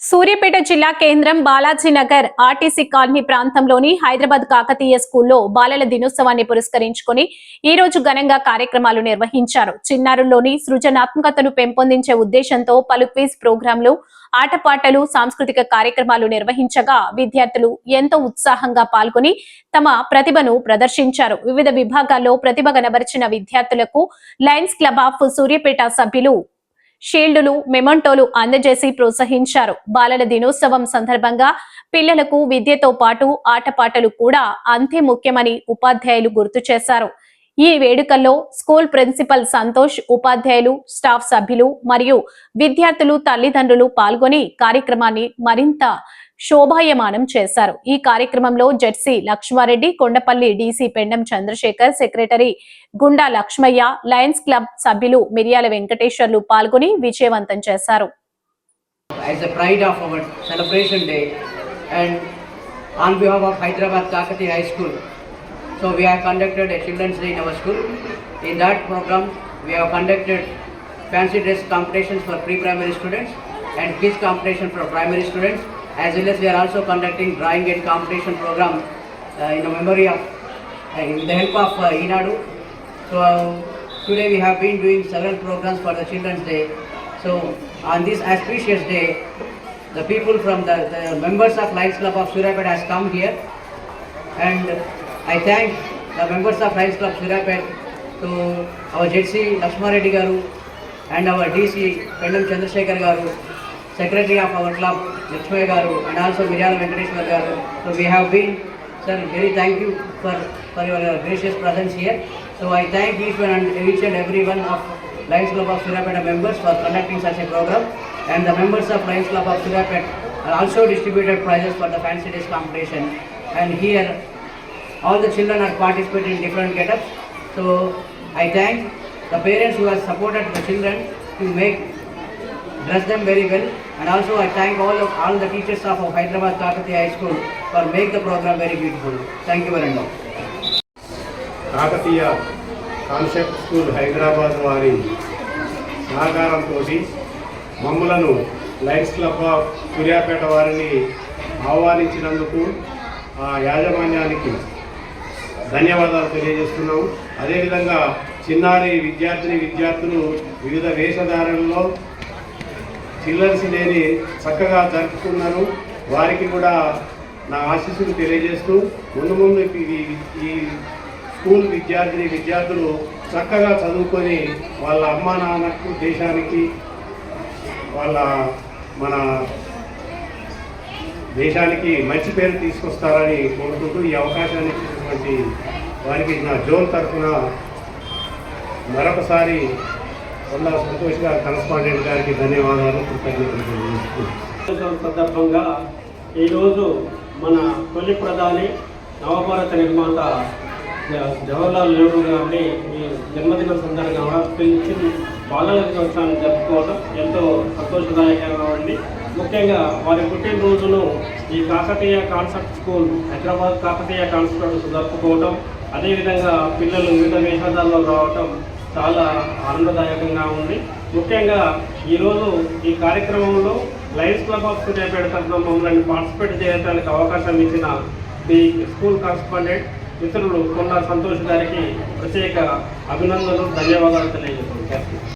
సూర్యాపేట జిల్లా కేంద్రం Balaji Nagar RTC colony ప్రాంతంలోని హైదరాబాద్ కాకతీయ స్కూల్లో బాలల దినోత్సవాన్ని పురస్కరించుకొని ఈ రోజు ఘనంగా కార్యక్రమాలు నిర్వహించారు. చిన్నారుల్లోని సృజనాత్మకతను పెంపొందించే ఉద్దేశంతో పలు క్విజ్ ప్రోగ్రాంలు ఆటపాటలు సాంస్కృతిక కార్యక్రమాలు నిర్వహించగా విద్యార్థులు ఎంతో ఉత్సాహంగా పాల్గొని తమ ప్రతిభను ప్రదర్శించారు. వివిధ విభాగాల్లో ప్రతిభ కనబరిచిన విద్యార్థులకు లయన్స్ క్లబ్ ఆఫ్ సూర్యాపేట సభ్యులు షీల్డులు మెమంటోలు అందజేసి ప్రోత్సహించారు. బాలల దినోత్సవం సందర్భంగా పిల్లలకు విద్యతో పాటు ఆటపాటలు కూడా అంతే ముఖ్యమని ఉపాధ్యాయులు గుర్తు చేశారు. ఈ వేడుకల్లో స్కూల్ ప్రిన్సిపల్ సంతోష్ ఉపాధ్యాయులు స్టాఫ్ సభ్యులు మరియు విద్యార్థులు తల్లిదండ్రులు పాల్గొని కార్యక్రమాన్ని మరింత శోభాయమానం చేశారు ఈ కార్యక్రమంలో ZC Lakshmareddy Kondapalli DC Pendam Chandrashekar secretary Gunda Lakshmaiah Lions club సభ్యులు మిర్యాల వెంకటేశ్వర్లు పాల్గొని విజయవంతం చేశారు as a pride of our celebration day and on behalf of Hyderabad Kakati High School. So we have conducted a children's day in our school. In that program, we have conducted fancy dress competitions for pre-primary students and quiz competition for primary students as well as we are also conducting drawing and competition program uh, in the memory of, uh, in the help of uh, Inadu. So today we have been doing several programs for the Children's Day. So on this auspicious day, the people from the, the members of Lions Club of Surapet has come here and I thank the members of Lions Club Surapet to our JC Lakshmareddy Garu and our DC Pendam Chandrasekhar Garu, Secretary of our club Lakshmaya Garu and also Miryala Venkateshwar Garu. So we have been, sir, very thank you for, for your uh, gracious presence here. So I thank each and each and every one of Lions Club of Surapet members for conducting such a program and the members of Lions Club of Surapet also distributed prizes for the fancy days competition and here all the children are participating in different get-ups. So I thank the parents who have supported the children to make dress them very well and also I thank all of all the teachers of Hyderabad Kakati High School for make the program very beautiful. Thank you very much. Kakatiya concept school Hyderabad వారి సహకారంతో మమ్మలను Lions club of Suryapet వారిని ఆహ్వానించినందుకు ఆ యాజమాన్యానికి ధన్యవాదాలు తెలియజేస్తున్నాము అదేవిధంగా చిన్నారి విద్యార్థిని విద్యార్థులు వివిధ వేషధారణలో చిల్లర్స్ లేని చక్కగా జరుపుకున్నారు వారికి కూడా నా ఆశీస్సులు తెలియజేస్తూ ముందు ముందు ఈ స్కూల్ విద్యార్థిని విద్యార్థులు చక్కగా చదువుకొని వాళ్ళ అమ్మా నాన్నకు దేశానికి వాళ్ళ మన దేశానికి మంచి పేరు తీసుకొస్తారని కోరుకుంటూ ఈ అవకాశాన్ని ఇచ్చినటువంటి వారికి నా జోన్ తరఫున మరొకసారి కొండ సంతోష్ గారు కరస్పాండెంట్ గారికి ధన్యవాదాలు కృతజ్ఞతలు సందర్భంగా ఈరోజు మన తొలి ప్రధాని నవభారత నిర్మాత జవహర్లాల్ నెహ్రూ గారిని ఈ జన్మదిన సందర్భంగా పిలిచి బాలల దినోత్సవాన్ని జరుపుకోవడం ఎంతో సంతోషదాయకంగా ఉంది. ముఖ్యంగా వారి పుట్టినరోజును ఈ Kakatiya concept school Hyderabad Kakatiya concept జరుపుకోవడం అదేవిధంగా పిల్లలు వివిధ వేషాదాల్లో రావటం చాలా ఆనందదాయకంగా ఉంది. ముఖ్యంగా ఈరోజు ఈ కార్యక్రమంలో లయన్స్ క్లబ్ ఆఫ్ సూర్యాపేట తరఫున మమ్మల్ని పార్టిసిపేట్ చేయడానికి అవకాశం ఇచ్చిన మీ స్కూల్ కరస్పాండెంట్ మిత్రులు కొండ సంతోష్ గారికి ప్రత్యేక అభినందనలు ధన్యవాదాలు తెలియజేస్తున్నాను